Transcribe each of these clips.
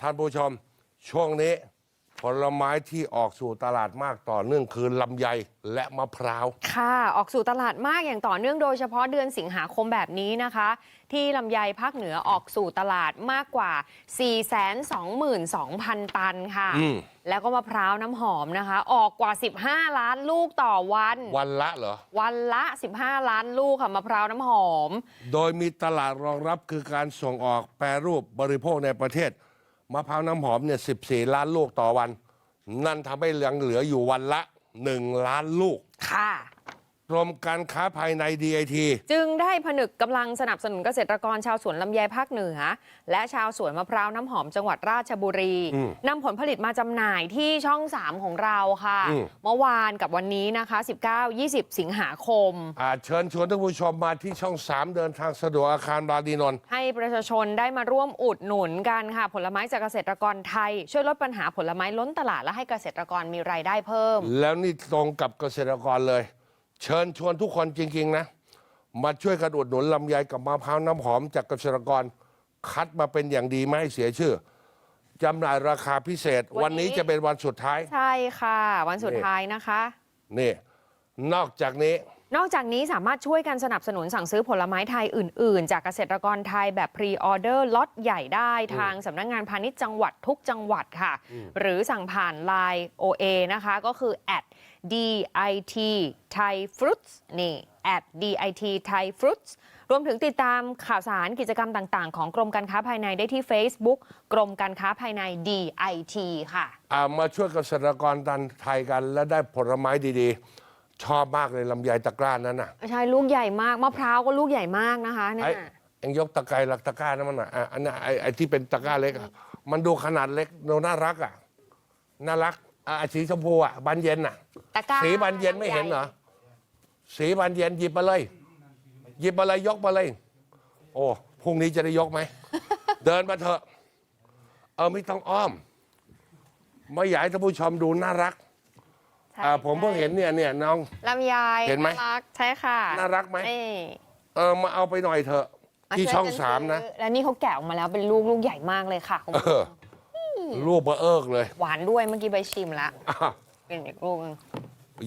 ท่านผู้ชม ช่วงนี้ผลไม้ที่ออกสู่ตลาดมากต่อเนื่องคือลำไยและมะพร้าว ค่ะ ออกสู่ตลาดมากอย่างต่อเนื่องโดยเฉพาะเดือนสิงหาคมแบบนี้นะคะ ที่ลำไยภาคเหนือออกสู่ตลาดมากกว่า 422,000 ตันค่ะ อืม แล้วก็มะพร้าวน้ำหอมนะคะ ออกกว่า 15 ล้านลูกต่อวัน วันละเหรอ วันละ 15 ล้านลูกค่ะมะพร้าวน้ำหอม โดยมีตลาดรองรับคือการส่งออกแปรรูปบริโภคในประเทศ มะพร้าวน้ำหอมเนี่ย 14 ล้านลูกต่อวัน นั่นทำให้เหลืองเหลืออยู่วันละ 1 ล้านลูก ค่ะ กรมการค้าภายใน DIT จึงได้ผนึกกำลังสนับสนุนเกษตรกรชาวสวนลำไยภาคเหนือ และชาวสวนมะพร้าวน้ำหอมจังหวัดราชบุรีอืมนำผลผลิตมาจำหน่ายที่ช่อง 3 ของเราค่ะอืมเมื่อวานกับวันนี้นะคะ 19-20 สิงหาคมอ่าเชิญชวนท่านผู้ชมมาที่ช่อง 3 เดินทางสะดวกอาคารบาดีนนท์ให้ประชาชนได้มาร่วมอุดหนุนกันค่ะ ผลไม้จากเกษตรกรไทย ช่วยลดปัญหาผลไม้ล้นตลาดและให้เกษตรกรมีรายได้เพิ่ม แล้วนี่ตรงกับเกษตรกรเลย เชิญชวนทุกคนจริง ๆ นะ มาช่วยกันอุดหนุนลำไยกับมะพร้าวน้ำหอมจากเกษตรกร คัดมาเป็นอย่างดีไม่ให้เสียชื่อจำหน่ายราคาพิเศษ วัวันนนี้นี้จะเป็นวันสุดท้าย ใช่ค่ะ วันสุดท้ายนะคะ นี่ นอกจากนี้ นอกจากนี้สามารถช่วยกันสนับสนุนสั่งซื้อผลไม้ไทยอื่น ๆ จากเกษตรกรไทยแบบพรีออเดอร์ล็อตใหญ่ได้ทางสำนักงานพาณิชย์จังหวัดทุกจังหวัดค่ะ หรือสั่งผ่าน Line OA นะคะ ก็คือ at dit thai fruits นี่ at dit thai fruits รวมถึงติดตามข่าวสารกิจกรรมต่าง ๆ ของกรมการค้าภายในได้ที่ Facebook กรมการค้าภายใน DIT ค่ะ อ่ามาช่วยเกษตรกรตันไทยกันและได้ผลไม้ดีๆ ชอบมากเลยลำไยตะกร้านั้นน่ะใช่ลูกใหญ่มาก มะพร้าวก็ลูกใหญ่มากนะคะเนี่ไอ้ยเอ็งยกตะไคร้หลักตะกร้านั้นมันอะอะอันนั้นไอ้ไอ้ที่เป็นตะกร้าเล็กอะมันดูขนาดเล็กดูน่ารักอะน่ารัก อะไอ้สีชมพูอะบานเย็นอะ ตะกร้าสีบานเย็นไม่เห็นเหรอ สีบานเย็นหยิบมาเลย หยิบมาเลยยกมาเลย โอ้พรุ่งนี้จะได้ยกไหม เดินมาเถอะ เออไม่ต้องอ้อม ไม่อยากให้ท่านผู้ชมดูน่ารักใช่อ่าผมเพิ่งเห็นเนี่ยเนี่ยน้อง ลำไยเห็นไหมารักใช่ค่ะน่ารักไหม นี่เออมาเอาไปหน่อยเถอะมาที่วยช่องกันสามนะซื้อแล้วนี่เขาแกะออกมาแล้วเป็นลูกลูกใหญ่มากเลยค่ะคุณเอผู้ชอ ม รูปเบอร์เอิกเลยหวานด้วยเมื่อกี้ใบชิมแล้วอะเป็นอีกลูกหนึง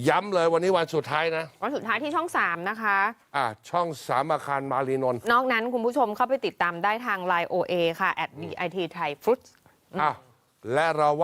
ย้ำเลยวันนี้วันสุดท้ายนะ วันสุดท้ายที่ช่อง 3 นะคะ อะช่องสามอาคารมารีนนท์นอกนั้นคุณผู้ชมเข้าไปติดตามได้ทาง Line OA ค่ะ at dit thai fruits อ้าวและเราว่า